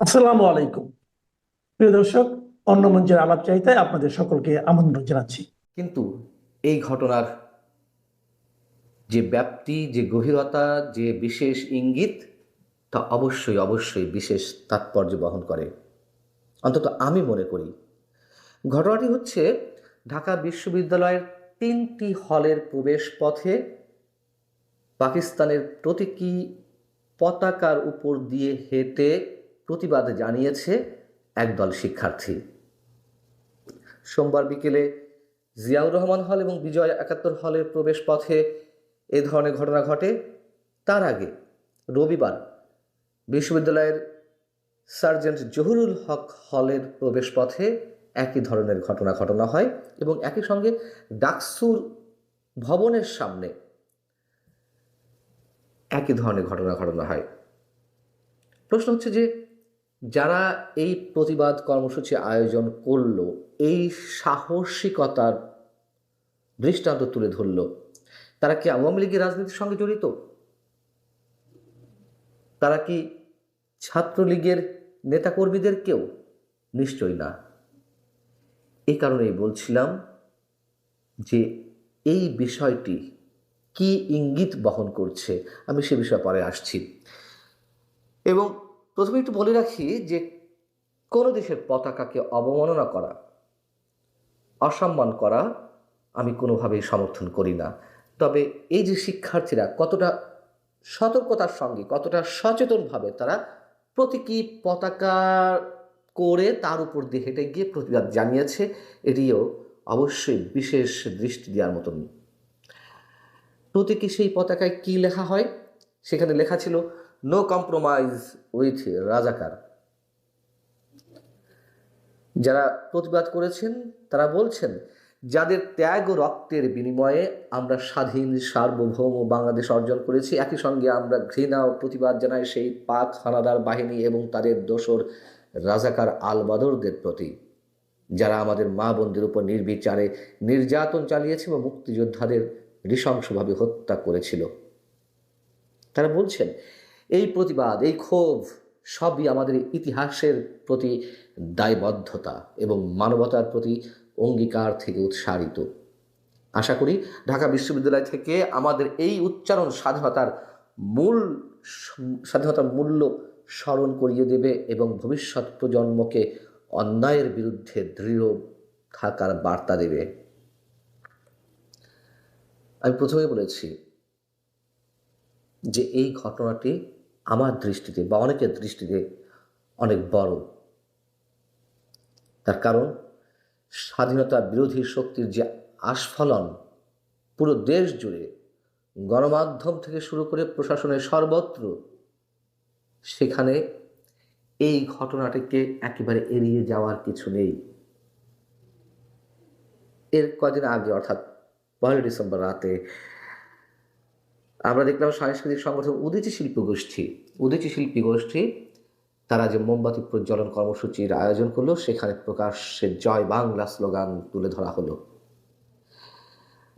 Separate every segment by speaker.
Speaker 1: আসসালামু আলাইকুম। প্রিয় দর্শক, অন্য মঞ্চের আলাপ চাইতায় আপনাদের সকলকে আমন্ত্রণ জানাচ্ছি।
Speaker 2: কিন্তু এই ঘটনার যে ব্যাপ্তি, যে গভীরতা, যে বিশেষ ইঙ্গিত, তা অবশ্যই অবশ্যই বিশেষ তাৎপর্য বহন করে। অন্তত আমি মনে করি। ঘটনাটি হচ্ছে ঢাকা বিশ্ববিদ্যালয়ের তিনটি হলের প্রবেশ পথে পাকিস্তানের প্রতীকী পতাকার উপর দিয়ে হেঁটে প্রতিবাদ জানিয়েছে একদল শিক্ষার্থী। সোমবার বিকেলে জিয়াউর রহমান হল এবং বিজয় একাত্তর হলের প্রবেশ পথে এ ধরনের ঘটনা ঘটে। তার আগে রবিবার বিশ্ববিদ্যালয়ের সার্জেন্ট জহুরুল হক হলের প্রবেশ পথে একই ধরনের ঘটনা ঘটনা হয় এবং একই সঙ্গে ডাকসুর ভবনের সামনে একই ধরনের ঘটনা ঘটনা হয়। প্রশ্ন হচ্ছে যে যারা এই প্রতিবাদ কর্মসূচি আয়োজন করল, এই সাহসিকতার দৃষ্টান্ত তুলে ধরল, তারা কি আওয়ামী লীগের রাজনীতির সঙ্গে জড়িত? তারা কি ছাত্রলীগের নেতাকর্মীদের কেউ? নিশ্চয়ই না। এ কারণেই বলছিলাম যে এই বিষয়টি কি ইঙ্গিত বহন করছে, আমি সে বিষয়ে পরে আসছি। এবং প্রথমে একটু বলে রাখি যে কোনো দেশের পতাকাকে অবমাননা করা, অসম্মান করা আমি কোনোভাবেই সমর্থন করি না। তবে এই যে শিক্ষার্থীরা কতটা সতর্কতার সঙ্গে, কতটা সচেতনভাবে তারা প্রতীকী পতাকা করে তার উপর দিয়ে হেঁটে গিয়ে প্রতিবাদ জানিয়েছে, এটিও অবশ্যই বিশেষ দৃষ্টি দেওয়ার মতন প্রতীকী সেই পতাকায় কি লেখা হয়? সেখানে লেখা ছিল নো কম্প্রোমাইজ উইথ রাজাকার যারা প্রতিবাদ করেছেন, তারা বলছেন, যাদের ত্যাগ ও রক্তের বিনিময়ে আমরা স্বাধীন, সার্বভৌম বাংলাদেশ অর্জন করেছি, একই সঙ্গে আমরা ঘৃণা ও প্রতিবাদ জানাই সেই পাক হানাদার বাহিনী এবং তাদের দোসর রাজাকার আলবাদরদের প্রতি। যারা আমাদের মা বোনদের উপর নির্বিচারে নির্যাতন চালিয়েছে এবং মুক্তিযোদ্ধাদের নৃশংসভাবে হত্যা করেছিল। তারা বলছেন এই প্রতিবাদ, এই ক্ষোভ সবই আমাদের ইতিহাসের প্রতি দায়বদ্ধতা এবং মানবতার প্রতি অঙ্গীকার থেকে উৎসারিত। আশা করি ঢাকা বিশ্ববিদ্যালয় থেকে আমাদের এই উচ্চারণ স্বাধীনতার মূল স্বাধীনতার মূল্য স্মরণ করিয়ে দেবে এবং ভবিষ্যৎ প্রজন্মকে অন্যায়ের বিরুদ্ধে দৃঢ় থাকার বার্তা দেবে। আমি প্রথমে বলেছি যে এই ঘটনাটি আমার দৃষ্টিতে বা অনেকের দৃষ্টিতে অনেক বড়। তার কারণ, স্বাধীনতা বিরোধী শক্তির যে আস্ফলন, পুরো দেশ জুড়ে গণমাধ্যম থেকে শুরু করে প্রশাসনের সর্বত্র, সেখানে এই ঘটনাটিকে একেবারে এড়িয়ে যাওয়ার কিছু নেই। এর কদিন আগে, অর্থাৎ পয়লা ডিসেম্বর রাতে আমরা দেখলাম সাংস্কৃতিক সংগঠন উদিচি শিল্পী গোষ্ঠী। উদিচি শিল্পী গোষ্ঠী, তারা যে মোমবাতি প্রজ্বলন কর্মসূচির আয়োজন করল, সেখানে প্রকাশ্যে জয় বাংলা স্লোগান তুলে ধরা হলো।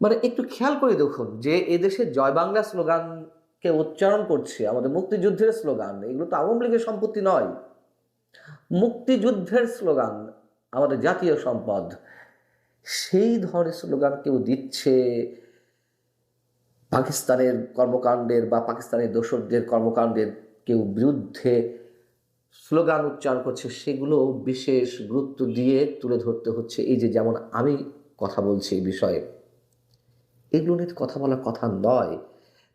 Speaker 2: মানে একটু খেয়াল করে দেখুন যে এদেশে জয় বাংলা স্লোগানকে উচ্চারণ করছে, আমাদের মুক্তিযুদ্ধের স্লোগান, এগুলো তো আওয়ামী লীগের সম্পত্তি নয়। মুক্তিযুদ্ধের স্লোগান, আমাদের জাতীয় সম্পদ, সেই ধরনের স্লোগান কেউ দিচ্ছে পাকিস্তানের কর্মকাণ্ডের বা পাকিস্তানের দোসরদের কর্মকাণ্ডের কেউ বিরুদ্ধে স্লোগান উচ্চারণ করছে, সেগুলো বিশেষ গুরুত্ব দিয়ে তুলে ধরতে হচ্ছে। এই যে যেমন আমি কথা বলছি এই বিষয়ে, এগুলো নিয়ে কথা বলার কথা নয়।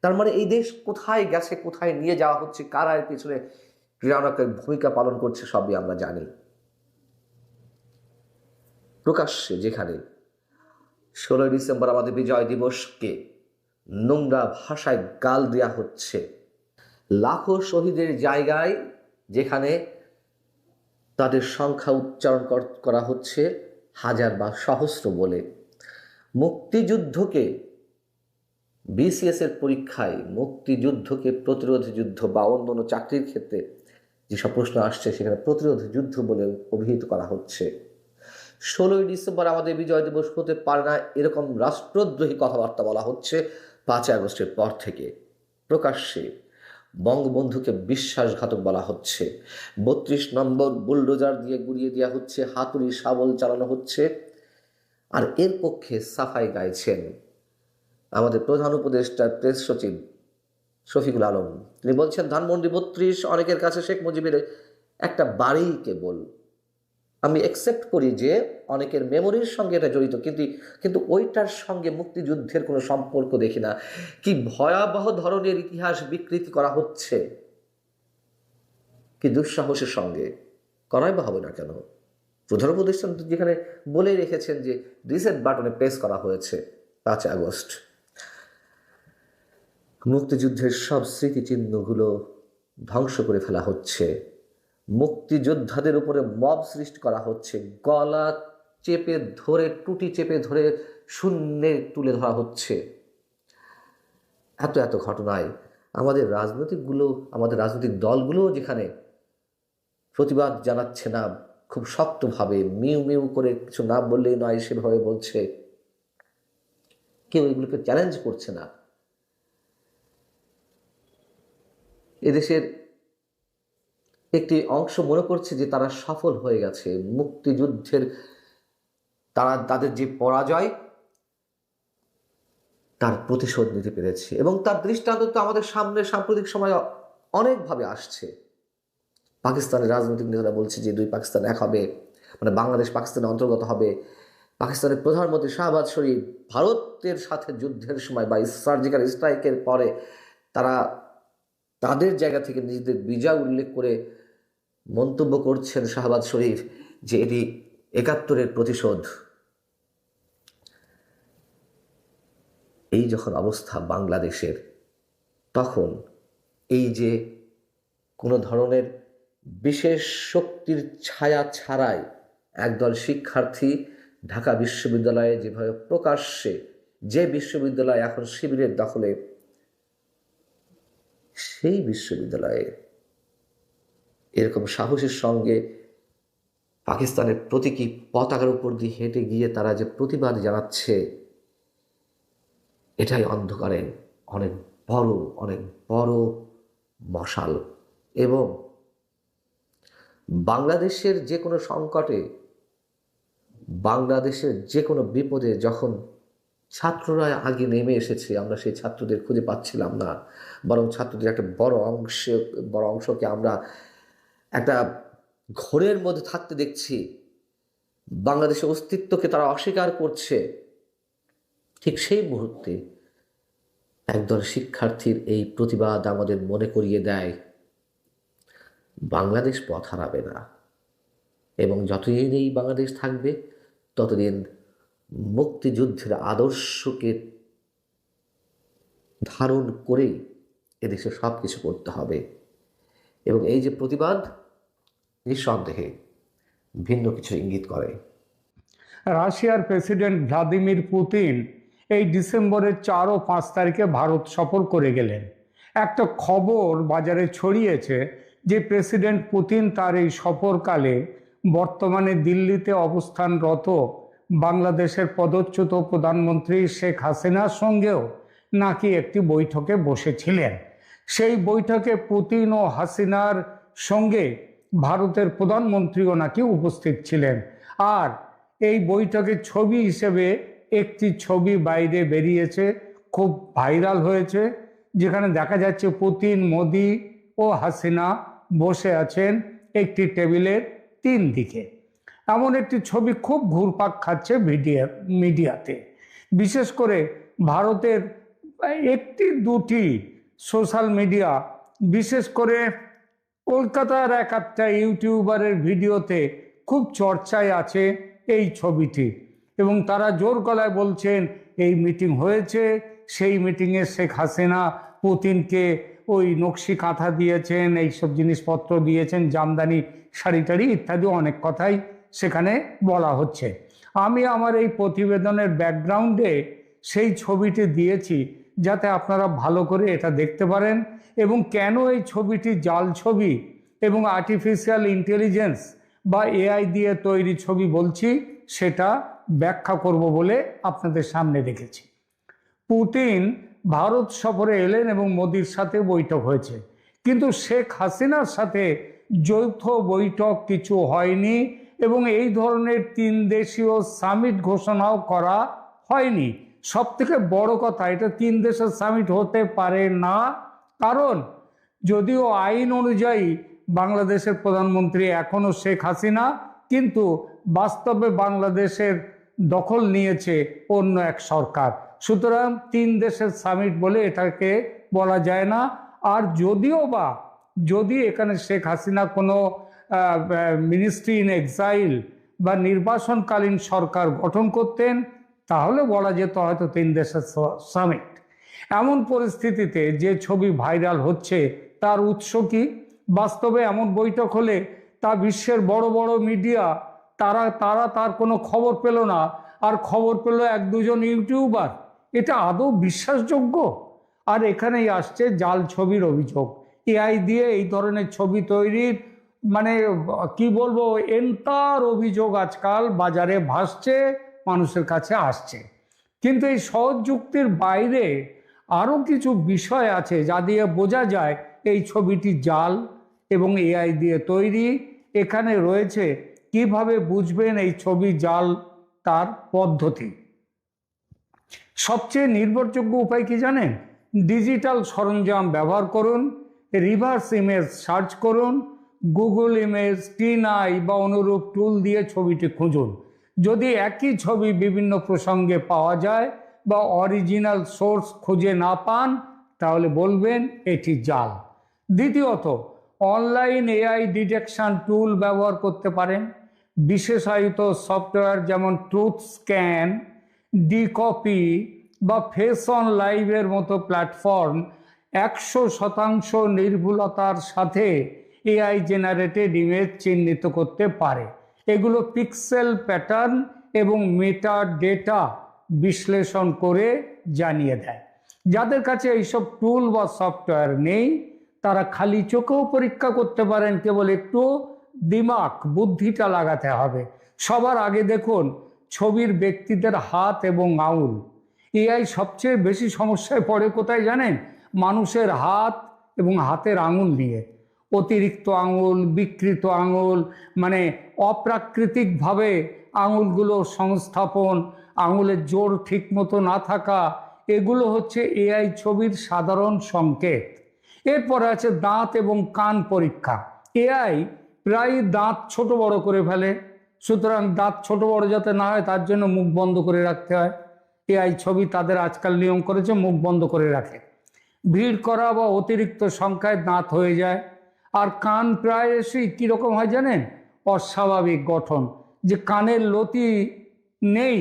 Speaker 2: তার মানে এই দেশ কোথায় গেছে, কোথায় নিয়ে যাওয়া হচ্ছে, কারা এর পিছনে ক্রীড়ানকের ভূমিকা পালন করছে, সবই আমরা জানি। প্রকাশ্যে যেখানে ষোলোই ডিসেম্বর আমাদের বিজয় দিবসকে নোংরা ভাষায় গাল দেওয়া হচ্ছে। লাখো শহীদের জায়গায় যেখানে তাদের সংখ্যা উচ্চারণ করা হচ্ছে হাজার বা সহস্র বলে। মুক্তিযুদ্ধকে বিসিএস এর পরীক্ষায় মুক্তিযুদ্ধকে প্রতিরোধ যুদ্ধ বা অন্য অন্য চাকরির ক্ষেত্রে যেসব প্রশ্ন আসছে সেখানে প্রতিরোধ যুদ্ধ বলে অভিহিত করা হচ্ছে। ষোলোই ডিসেম্বর আমাদের বিজয় দিবস হতে পারে না, এরকম রাষ্ট্রদ্রোহী কথাবার্তা বলা হচ্ছে। পাঁচই আগস্টের পর থেকে প্রকাশ্যে বঙ্গবন্ধুকে বিশ্বাসঘাতক বলা হচ্ছে। বত্রিশ নম্বর বুলডোজার দিয়ে গুড়িয়ে দেওয়া হচ্ছে, হাতুড়ি, শাবল চালানো হচ্ছে আর এর পক্ষে সাফাই গাইছেন আমাদের প্রধান উপদেষ্টা, প্রেস সচিব শফিকুল আলম। তিনি বলছেন, ধানমন্ডি বত্রিশ, অনেকের কাছে শেখ মুজিবের একটা বাড়ি কেবল আমি অ্যাকসেপ্ট করি যে অনেকের মেমোরির সঙ্গে এটা জড়িত, কিন্তু কিন্তু ওইটার সঙ্গে মুক্তিযুদ্ধের কোনো সম্পর্ক দেখি না। কি ভয়াবহ ধরনের ইতিহাস বিকৃতি করা হচ্ছে? কি দুঃসাহসের সঙ্গে? করাই বা হবে না কেন? প্রধান উপদেষ্টা যেখানে বলে রেখেছেন যে রিসেট বাটনে প্রেস করা হয়েছে পাঁচ আগস্ট। মুক্তিযুদ্ধের সব স্মৃতিচিহ্নগুলো ধ্বংস করে ফেলা হচ্ছে। মুক্তিযোদ্ধাদের উপরে মব সৃষ্টি করা হচ্ছে। গলা চেপে ধরে, টুটি চেপে ধরে শূন্যে তুলে ধরা হচ্ছে। এত এত ঘটনায় আমাদের রাজনৈতিকগুলো, আমাদের রাজনৈতিক দলগুলো যেখানে প্রতিবাদ জানাচ্ছে না, খুব শক্তভাবে মিউ মিউ করে কিছু না বললেই নয়, সেভাবে বলছে। কেউ এগুলোকে চ্যালেঞ্জ করছে না। এদেশের একটি অংশ মনে করছে যে তারা সফল হয়ে গেছে। মুক্তিযুদ্ধের তারা তাদের যে পরাজয়, তার প্রতিশোধ নিতে পেরেছে এবং তার দৃষ্টান্ত তো আমাদের সামনে সাম্প্রতিক সময় অনেকভাবে আসছে। পাকিস্তানের রাজনৈতিক নেতারা বলছে যে দুই পাকিস্তান এক হবে মানে বাংলাদেশ পাকিস্তানের অন্তর্গত হবে। পাকিস্তানের প্রধানমন্ত্রী শাহবাজ শরীফ ভারতের সাথে যুদ্ধের সময় বা সার্জিক্যাল স্ট্রাইকের পরে তারা তাদের জায়গা থেকে নিজেদের বিজয় উল্লেখ করে মন্তব্য করছেন শাহবাজ শরীফ যে এটি একাত্তরের প্রতিশোধ। এই যখন অবস্থা বাংলাদেশের, তখন এই যে কোনো ধরনের বিশেষ শক্তির ছায়া ছাড়াই একদল শিক্ষার্থী ঢাকা বিশ্ববিদ্যালয়ে যেভাবে প্রকাশ্যে, যে বিশ্ববিদ্যালয় এখন শিবিরের দখলে, সেই বিশ্ববিদ্যালয়ে এরকম সাহসের সঙ্গে পাকিস্তানের প্রতীকী পতাকার উপর দিয়ে হেঁটে গিয়ে তারা যে প্রতিবাদ জানাচ্ছে, এটাই অন্ধকারে অনেক বড় অনেক বড় মশাল। এবং বাংলাদেশের যে কোনো সংকটে, বাংলাদেশের যে কোনো বিপদে যখন ছাত্ররা আগে নেমে এসেছে, আমরা সেই ছাত্রদের খুঁজে পাচ্ছিলাম না। বরং ছাত্রদের একটা বড় অংশ, বড় অংশকে আমরা একটা ঘোরের মধ্যে থাকতে দেখছি, বাংলাদেশের অস্তিত্বকে তারা অস্বীকার করছে। ঠিক সেই মুহূর্তে একদল শিক্ষার্থীর এই প্রতিবাদ আমাদের মনে করিয়ে দেয়, বাংলাদেশ পথ হারাবে না। এবং যতদিন এই বাংলাদেশ থাকবে, ততদিন মুক্তিযুদ্ধের আদর্শকে ধারণ করেই এদেশে সব কিছু করতে হবে। এবং এই যে প্রতিবাদ নিঃসন্দেহে ভিন্ন কিছু ইঙ্গিত করে।
Speaker 3: রাশিয়ার প্রেসিডেন্ট ভ্লাদিমির পুতিন এই ডিসেম্বরের চার ও পাঁচ তারিখে ভারত সফর করে গেলেন। একটা খবর বাজারে ছড়িয়েছে যে প্রেসিডেন্ট পুতিন তার এই সফরকালে বর্তমানে দিল্লিতে অবস্থানরত বাংলাদেশের পদচ্যুত প্রধানমন্ত্রী শেখ হাসিনার সঙ্গেও নাকি একটি বৈঠকে বসেছিলেন। সেই বৈঠকে পুতিন ও হাসিনার সঙ্গে ভারতের প্রধানমন্ত্রীও নাকি উপস্থিত ছিলেন। আর এই বৈঠকের ছবি হিসেবে একটি ছবি বাইরে বেরিয়েছে, খুব ভাইরাল হয়েছে, যেখানে দেখা যাচ্ছে পুতিন, মোদি ও হাসিনা বসে আছেন একটি টেবিলের তিন দিকে। এমন একটি ছবি খুব ঘুরপাক খাচ্ছে মিডিয়া মিডিয়াতে। বিশেষ করে ভারতের একটি দুটি সোশ্যাল মিডিয়া, বিশেষ করে কলকাতার এক একটা ইউটিউবারের ভিডিওতে খুব চর্চায় আছে এই ছবিটি এবং তারা জোর গলায় বলছেন, এই মিটিং হয়েছে, সেই মিটিংয়ে শেখ হাসিনা পুতিনকে ওই নকশি কাঁথা দিয়েছেন, এইসব জিনিসপত্র দিয়েছেন, জামদানি, শাড়ি টাড়ি ইত্যাদি অনেক কথাই সেখানে বলা হচ্ছে। আমি আমার এই প্রতিবেদনের ব্যাকগ্রাউন্ডে সেই ছবিটি দিয়েছি যাতে আপনারা ভালো করে এটা দেখতে পারেন এবং কেন এই ছবিটি জাল ছবি এবং আর্টিফিশিয়াল ইন্টেলিজেন্স বা এআই দিয়ে তৈরি ছবি বলছি, সেটা ব্যাখ্যা করব বলে আপনাদের সামনে রেখেছি। পুতিন ভারত সফরে এলেন এবং মোদির সাথে বৈঠক হয়েছে। কিন্তু শেখ হাসিনার সাথে যৌথ বৈঠক কিছু হয়নি এবং এই ধরনের তিন দেশীয় সামিট ঘোষণাও করা হয়নি। সব থেকে বড় কথা, এটা তিন দেশের সামিট হতে পারে না। কারণ যদিও আইন অনুযায়ী বাংলাদেশের প্রধানমন্ত্রী এখনও শেখ হাসিনা, কিন্তু বাস্তবে বাংলাদেশের দখল নিয়েছে অন্য এক সরকার। সুতরাং তিন দেশের সামিট বলে এটাকে বলা যায় না। আর যদিও বা, যদি এখানে শেখ হাসিনা কোনো মিনিস্ট্রি ইন এক্সাইল বা নির্বাসনকালীন সরকার গঠন করতেন তাহলে বলা যেত হয়তো তিন দেশের সামিট এমন পরিস্থিতিতে যে ছবি ভাইরাল হচ্ছে, তার উৎস কি? বাস্তবে এমন বৈঠক হলে তা বিশ্বের বড় বড় মিডিয়া তারা তারা তার কোনো খবর পেল না। আর খবর পেল এক দুজন ইউটিউবার। এটা আদৌ বিশ্বাসযোগ্য? আর এখানেই আসছে জাল ছবির অভিযোগ। এআই দিয়ে এই ধরনের ছবি তৈরির মানে কি বলব, এন্তার অভিযোগ আজকাল বাজারে ভাসছে। মানুষের কাছে আসছে। কিন্তু এই সহজ যুক্তির বাইরে আরও কিছু বিষয় আছে যা দিয়ে বোঝা যায় এই ছবিটি জাল এবং এআই দিয়ে তৈরি। এখানে রয়েছে কীভাবে বুঝবেন এই ছবি জাল তার পদ্ধতি। সবচেয়ে নির্ভরযোগ্য উপায় কি জানেন? ডিজিটাল সরঞ্জাম ব্যবহার করুন, রিভার্স ইমেজ সার্চ করুন, গুগল ইমেজ টিনাই বা অনুরূপ টুল দিয়ে ছবিটি খুঁজুন। যদি একই ছবি বিভিন্ন প্রসঙ্গে পাওয়া যায় বা অরিজিনাল সোর্স খুঁজে না পান, তাহলে বলবেন এটি জাল। দ্বিতীয়ত অনলাইন এআই ডিটেকশন টুল ব্যবহার করতে পারেন। বিশেষায়িত সফটওয়্যার যেমন ট্রুথ স্ক্যান ডিকপি বা ফেস অন লাইভের মতো প্ল্যাটফর্ম একশো শতাংশ নির্ভুলতার সাথে এআই জেনারেটেড ইমেজ চিহ্নিত করতে পারে। এগুলো পিক্সেল প্যাটার্ন এবং মেটা ডেটা বিশ্লেষণ করে জানিয়ে দেয়। যাদের কাছে এইসব টুল বা সফটওয়্যার নেই, তারা খালি চোখেও পরীক্ষা করতে পারেন, কেবল একটু দিমাগ বুদ্ধিটা লাগাতে হবে। সবার আগে দেখুন, ছবির ব্যক্তিদের হাত এবং আঙুল। এআই সবচেয়ে বেশি সমস্যায় পড়ে কোথায় জানেন? মানুষের হাত এবং হাতের আঙুল নিয়ে। অতিরিক্ত আঙুল, বিকৃত আঙুল মানে অপ্রাকৃতিকভাবে আঙুলগুলো সংস্থাপন, আঙুলের জোর ঠিক মতো না থাকা, এগুলো হচ্ছে এআই ছবির সাধারণ সংকেত। এরপরে আছে দাঁত এবং কান পরীক্ষা। এআই প্রায় দাঁত ছোট বড় করে ফেলে। সুতরাং দাঁত ছোট বড় যাতে না হয়, তার জন্য মুখ বন্ধ করে রাখতে হয়। এআই ছবি তাদের আজকাল নিয়ম করেছে মুখ বন্ধ করে রাখে। ভিড় করা বা অতিরিক্ত সংখ্যায় দাঁত হয়ে যায়। আর কান প্রায় এসেই কীরকম হয় জানেন? অস্বাভাবিক গঠন। যে কানের লতি নেই,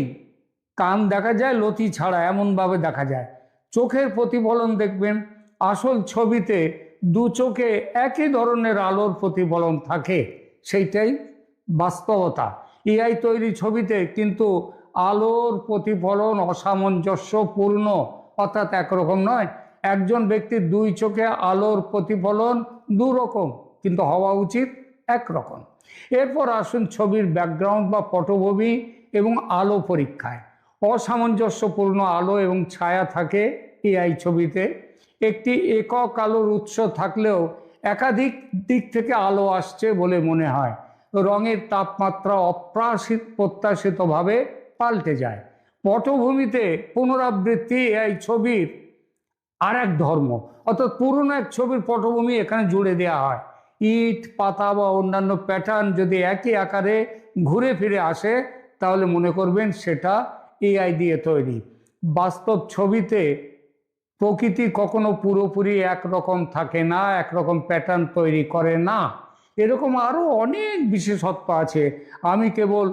Speaker 3: কান দেখা যায়, লতি ছাড়া এমনভাবে দেখা যায়। চোখের প্রতিফলন দেখবেন, আসল ছবিতে দু চোখে একই ধরনের আলোর প্রতিফলন থাকে, সেইটাই বাস্তবতা। এআই তৈরি ছবিতে কিন্তু আলোর প্রতিফলন অসামঞ্জস্যপূর্ণ, অর্থাৎ একরকম নয়। একজন ব্যক্তির দুই চোখে আলোর প্রতিফলন দু রকম কিন্তু হওয়া উচিত একরকম। এরপর আসুন ছবির ব্যাকগ্রাউন্ড বা পটভূমি এবং আলো পরীক্ষায়। অসামঞ্জস্যপূর্ণ আলো এবং ছায়া থাকে এআই ছবিতে। একটি একক আলোর উৎস থাকলেও একাধিক দিক থেকে আলো আসছে বলে মনে হয়। রঙের তাপমাত্রা অপ্রাসিত প্রত্যাশিতভাবে পাল্টে যায়। পটভূমিতে পুনরাবৃত্তি এআই ছবির আর এক ধর্ম। অর্থাৎ পুরনো এক ছবির পটভূমি এখানে জুড়ে দেওয়া হয়। ইট, পাতা বা অন্যান্য প্যাটার্ন যদি একই আকারে ঘুরে ফিরে আসে, তাহলে মনে করবেন সেটা এআই দিয়ে তৈরি। বাস্তব ছবিতে প্রকৃতি কখনো পুরোপুরি একরকম থাকে না, একরকম প্যাটার্ন তৈরি করে না। এরকম আরও অনেক বিশেষত্ব আছে। আমি কেবল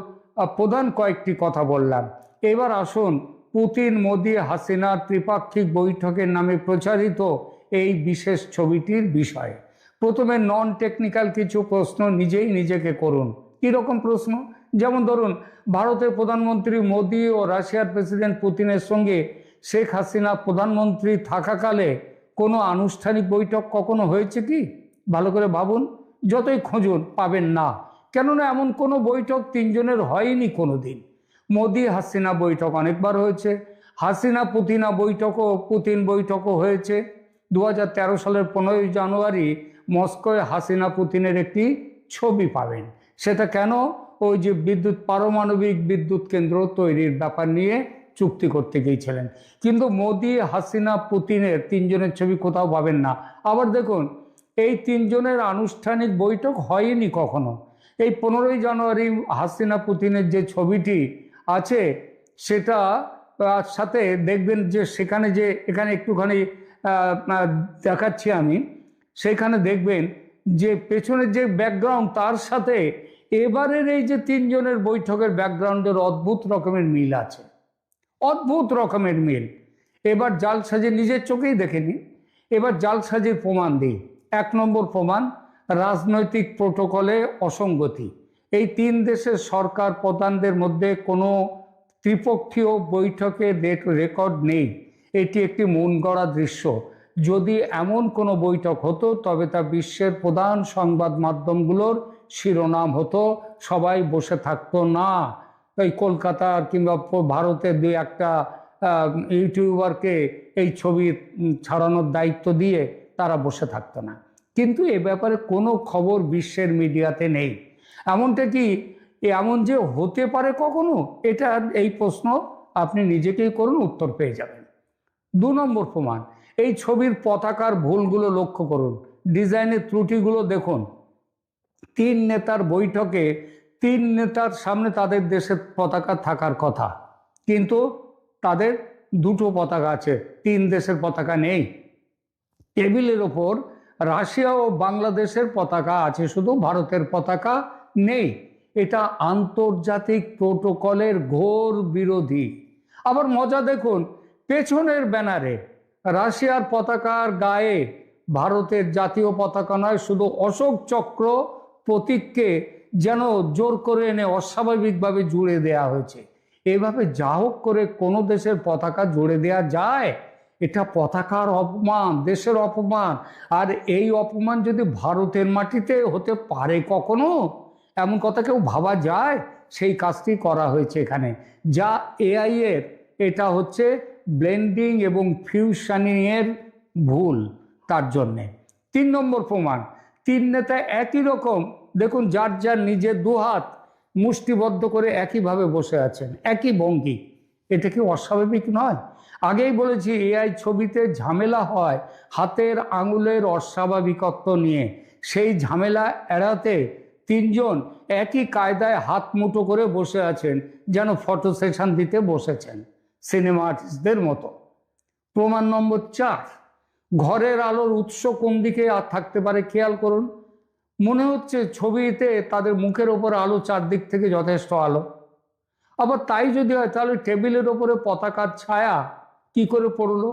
Speaker 3: প্রধান কয়েকটি কথা বললাম। এবার আসুন পুতিন মোদী হাসিনা ত্রিপাক্ষিক বৈঠকের নামে প্রচারিত এই বিশেষ ছবিটির বিষয়ে। প্রথমে নন টেকনিক্যাল কিছু প্রশ্ন নিজেই নিজেকে করুন। কীরকম প্রশ্ন? যেমন ধরুন, ভারতের প্রধানমন্ত্রী মোদী ও রাশিয়ার প্রেসিডেন্ট পুতিনের সঙ্গে শেখ হাসিনা প্রধানমন্ত্রী থাকাকালে কোনো আনুষ্ঠানিক বৈঠক কখনো হয়েছে কি? ভালো করে ভাবুন। যতই খুঁজুন, পাবেন না। কেননা এমন কোনো বৈঠক তিনজনের হয়নি কোনো দিন মোদি হাসিনা বৈঠক অনেকবার হয়েছে। হাসিনা পুতিনা বৈঠকও পুতিন বৈঠকও হয়েছে। দু হাজার তেরো সালের পনেরোই জানুয়ারি মস্কোয় হাসিনা পুতিনের একটি ছবি পাবেন। সেটা কেন? ওই যে বিদ্যুৎ, পারমাণবিক বিদ্যুৎ কেন্দ্র তৈরির ব্যাপার নিয়ে চুক্তি করতে গিয়েছিলেন। কিন্তু মোদি, হাসিনা, পুতিনের তিনজনের ছবি কোথাও পাবেন না। আবার দেখুন, এই তিনজনের আনুষ্ঠানিক বৈঠক হয়নি কখনো। এই পনেরোই জানুয়ারি হাসিনা পুতিনের যে ছবিটি আছে, সেটা সাথে দেখবেন যে সেখানে যে, এখানে একটুখানি দেখাচ্ছি আমি, সেখানে দেখবেন যে পেছনের যে ব্যাকগ্রাউন্ড তার সাথে এবারের এই যে তিনজনের বৈঠকের ব্যাকগ্রাউন্ডের অদ্ভুত রকমের মিল আছে। অদ্ভুত রকমের মিল। এবার জাল সাজে নিজের চোখেই দেখেনি এবার জাল সাজের প্রমাণ দিই। এক নম্বর প্রমাণ, রাজনৈতিক প্রোটোকলে অসঙ্গতি। এই তিন দেশের সরকার প্রধানদের মধ্যে কোনো ত্রিপক্ষীয় বৈঠকের রেক- রেকর্ড নেই। এটি একটি মন গড়া দৃশ্য। যদি এমন কোনো বৈঠক হতো, তবে তা বিশ্বের প্রধান সংবাদ মাধ্যমগুলোর শিরোনাম হতো। সবাই বসে থাকতো না। এই কলকাতার কিংবা ভারতের দুই একটা ইউটিউবারকে এই ছবি ছাড়ানোর দায়িত্ব দিয়ে তারা বসে থাকতো না। কিন্তু এ ব্যাপারে কোনো খবর বিশ্বের মিডিয়াতে নেই। এমনটা কি? এমন যে হতে পারে কখনো? এটা এই প্রশ্ন আপনি নিজেকেই করুন, উত্তর পেয়ে যাবেন। দু নম্বর প্রমাণ, এই ছবির পতাকার ভুলগুলো লক্ষ্য করুন। ডিজাইনের ত্রুটিগুলো দেখুন। তিন নেতার বৈঠকে তিন নেতার সামনে তাদের দেশের পতাকা থাকার কথা। কিন্তু তাদের দুটো পতাকা আছে, তিন দেশের পতাকা নেই। টেবিলের ওপর রাশিয়া ও বাংলাদেশের পতাকা আছে, শুধু ভারতের পতাকা নেই। এটা আন্তর্জাতিক প্রোটোকলের ঘোর বিরোধী। আবার মজা দেখুন, পেছনের ব্যানারে রাশিয়ার পতাকার গায়ে ভারতের জাতীয় পতাকা নয়, শুধু অশোক চক্র প্রতীককে যেন জোর করে এনে অস্বাভাবিকভাবে জুড়ে দেয়া হয়েছে। এভাবে যা হোক করে কোনো দেশের পতাকা জুড়ে দেয়া যায়। এটা পতাকার অপমান, দেশের অপমান। আর এই অপমান যদি ভারতের মাটিতে হতে পারে কখনো? এমন কথা কেউ ভাবা যায়? সেই কাজটি করা হয়েছে এখানে। যা এআই এর, এটা হচ্ছে ব্লেন্ডিং এবং ফিউশনিংয়ের ভুল তার জন্যে। তিন নম্বর প্রমাণ, তিন নেতা একই রকম, দেখুন যার যার নিজের দুহাত মুষ্টিবদ্ধ করে একইভাবে বসে আছেন, একই ভঙ্গি। এটা কি অস্বাভাবিক নয়? আগেই বলেছি, এআই ছবিতে ঝামেলা হয় হাতের আঙুলের অস্বাভাবিকত্ব নিয়ে। সেই ঝামেলা এড়াতে তিনজন একই কায়দায় হাত মুঠো করে বসে আছেন, যেন ফটো সেশন দিতে বসেছেন সিনেমা আর্টিস্টদের মতো। প্রমাণ নম্বর চার, ঘরের আলোর উৎস কোন দিকে আর থাকতে পারে খেয়াল করুন। মনে হচ্ছে ছবিতে তাদের মুখের ওপর আলো চারদিক থেকে যথেষ্ট আলো। আবার তাই যদি হয়, তাহলে টেবিলের ওপরে পতাকার ছায়া কি করে পড়ল?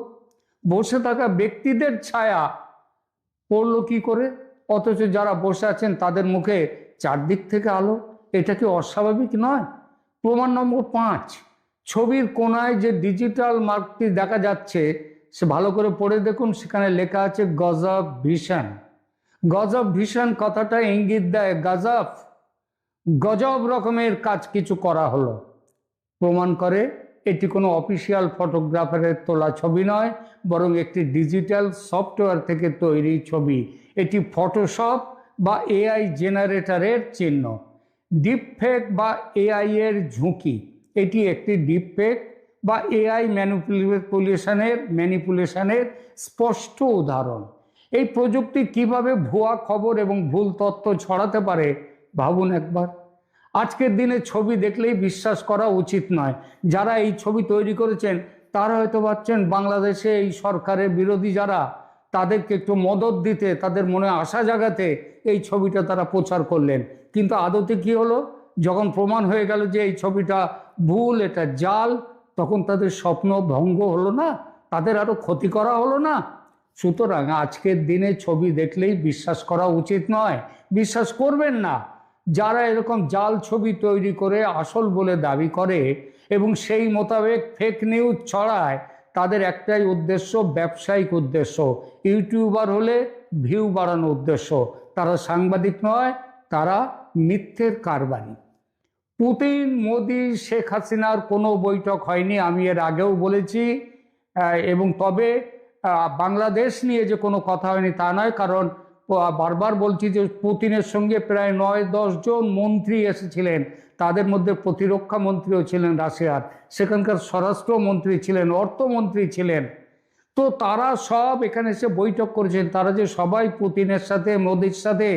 Speaker 3: বসে থাকা ব্যক্তিদের ছায়া পড়ল কি করে? অথচ যারা বসে আছেন, তাদের মুখে চারদিক থেকে আলো, এটা কি অস্বাভাবিক নয়? প্রমাণ নম্বর পাঁচ, ছবির কোনায় যে ডিজিটাল মার্কটি দেখা যাচ্ছে, সে ভালো করে পড়ে দেখুন, সেখানে লেখা আছে গজব ভিশন গজব ভিশন কথাটা ইঙ্গিত দেয় গজব। গজব রকমের কাজ কিছু করা হলো। প্রমাণ করে, এটি কোনো অফিসিয়াল ফটোগ্রাফারের তোলা ছবি নয়, বরং একটি ডিজিটাল সফটওয়্যার থেকে তৈরি ছবি। এটি ফটোশপ বা এআই জেনারেটরের চিহ্ন। ডিপফেক বা এআই এর ঝুঁকি। এটি একটি ডিপফেক বা এআই ম্যানিপুলেশনের ম্যানিপুলেশনের স্পষ্ট উদাহরণ। এই প্রযুক্তি কীভাবে ভুয়া খবর এবং ভুল তথ্য ছড়াতে পারে, ভাবুন একবার। আজকের দিনে ছবি দেখলেই বিশ্বাস করা উচিত নয়। যারা এই ছবি তৈরি করেছেন, তারা হয়তো ভাবছেন, বাংলাদেশে এই সরকারের বিরোধী যারা তাদেরকে একটু মদত দিতে, তাদের মনে আশা জাগাতে এই ছবিটা তারা প্রচার করলেন। কিন্তু আদতে কি হলো? যখন প্রমাণ হয়ে গেল যে এই ছবিটা ভুল, এটা জাল, তখন তাদের স্বপ্ন ভঙ্গ হলো না, তাদের আরও ক্ষতি করা হলো না। সুতরাং আজকের দিনে ছবি দেখলেই বিশ্বাস করা উচিত নয়। বিশ্বাস করবেন না। যারা এরকম জাল ছবি তৈরি করে আসল বলে দাবি করে এবং সেই মোতাবেক ফেক নিউজ ছড়ায় তাদের একটাই উদ্দেশ্য, ব্যবসায়িক উদ্দেশ্য। ইউটিউবার হলে ভিউ বাড়ানোর উদ্দেশ্য। তারা সাংবাদিক নয়, তারা মিথ্যের কারবারি। পুতিন, মোদি, শেখ হাসিনার কোনো বৈঠক হয়নি, আমি এর আগেও বলেছি। এবং তবে বাংলাদেশ নিয়ে যে কোনো কথা হয়নি তা নয়, কারণ বারবার বলছি যে পুতিনের সঙ্গে প্রায় নয় দশ জন মন্ত্রী এসেছিলেন। তাদের মধ্যে প্রতিরক্ষা মন্ত্রীও ছিলেন রাশিয়ার। সেখানকার স্বরাষ্ট্র মন্ত্রী ছিলেন, অর্থমন্ত্রী ছিলেন। তো তারা সব এখানে এসে বৈঠক করেছেন। তারা যে সবাই পুতিনের সাথে, মোদির সাথে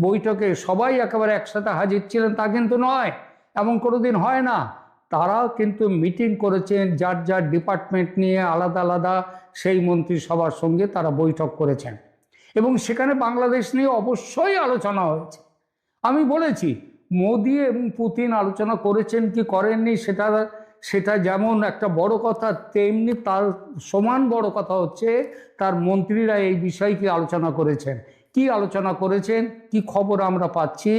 Speaker 3: বৈঠকে সবাই একেবারে একসাথে হাজির ছিলেন তা কিন্তু নয়, এমন কোনোদিন হয় না। তারা কিন্তু মিটিং করেছেন, যার যার ডিপার্টমেন্ট নিয়ে আলাদা আলাদা সেই মন্ত্রিসভার সঙ্গে তারা বৈঠক করেছেন। এবং সেখানে বাংলাদেশ নিয়ে অবশ্যই আলোচনা হয়েছে। আমি বলেছি মোদি এবং পুতিন আলোচনা করেছেন কি করেননি সেটা সেটা যেমন একটা বড় কথা, তেমনি তার সমান বড় কথা হচ্ছে তার মন্ত্রীরা এই বিষয়ে বিষয়কে আলোচনা করেছেন। কি আলোচনা করেছেন, কি খবর আমরা পাচ্ছি,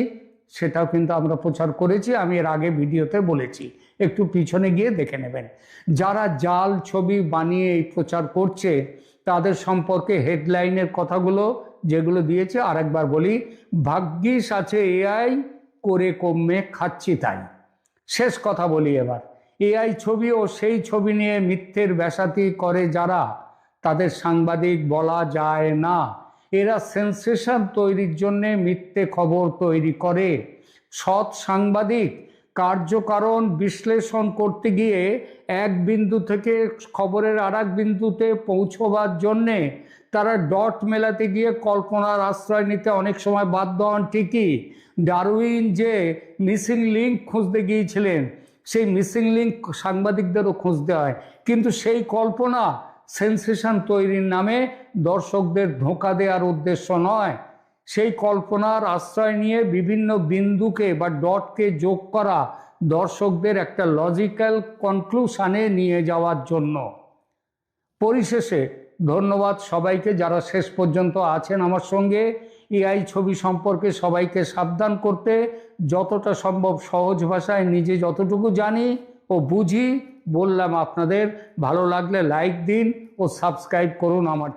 Speaker 3: সেটাও কিন্তু আমরা প্রচার করেছি, আমি এর আগে ভিডিওতে বলেছি। একটু পিছনে গিয়ে দেখে নেবেন। যারা জাল ছবি বানিয়ে এই প্রচার করছে, তাদের সম্পর্কে হেডলাইনের কথাগুলো যেগুলো দিয়েছে, আরেকবার বলি, ভাগ্যিস আছে এআই করে কমে খাচ্ছি তাই। শেষ কথা বলি এবার। এআই ছবি ও সেই ছবি নিয়ে মিথ্যের ব্যাসাতি করে যারা, তাদের সাংবাদিক বলা যায় না। এরা সেন্সেশন তৈরির জন্য মিথ্যে খবর তৈরি করে। সৎ সাংবাদিক কার্যকারণ বিশ্লেষণ করতে গিয়ে এক বিন্দু থেকে খবরের আর বিন্দুতে পৌঁছবার জন্যে তারা ডট মেলাতে গিয়ে কল্পনার আশ্রয় নিতে অনেক সময় বাধ্য হন। ঠিকই ডারউইন যে মিসিং লিঙ্ক খুঁজতে গিয়েছিলেন, সেই মিসিং লিঙ্ক সাংবাদিকদেরও খুঁজতে হয়। কিন্তু সেই কল্পনা সেন্সেশন তৈরির নামে দর্শকদের ধোঁকা দেওয়ার উদ্দেশ্য নয়। সেই কল্পনার আশ্রয় নিয়ে বিভিন্ন বিন্দুকে বা ডটকে যোগ করা দর্শকদের একটা লজিক্যাল কনক্লুশনে নিয়ে যাওয়ার জন্য। পরিশেষে ধন্যবাদ সবাইকে, যারা শেষ পর্যন্ত আছেন আমার সঙ্গে। এআই ছবি সম্পর্কে সবাইকে সাবধান করতে, যতটা সম্ভব সহজ ভাষায় নিজে যতটুকু জানি ও বুঝি, বললাম আপনাদের। ভালো লাগলে লাইক দিন ও সাবস্ক্রাইব করুন আমার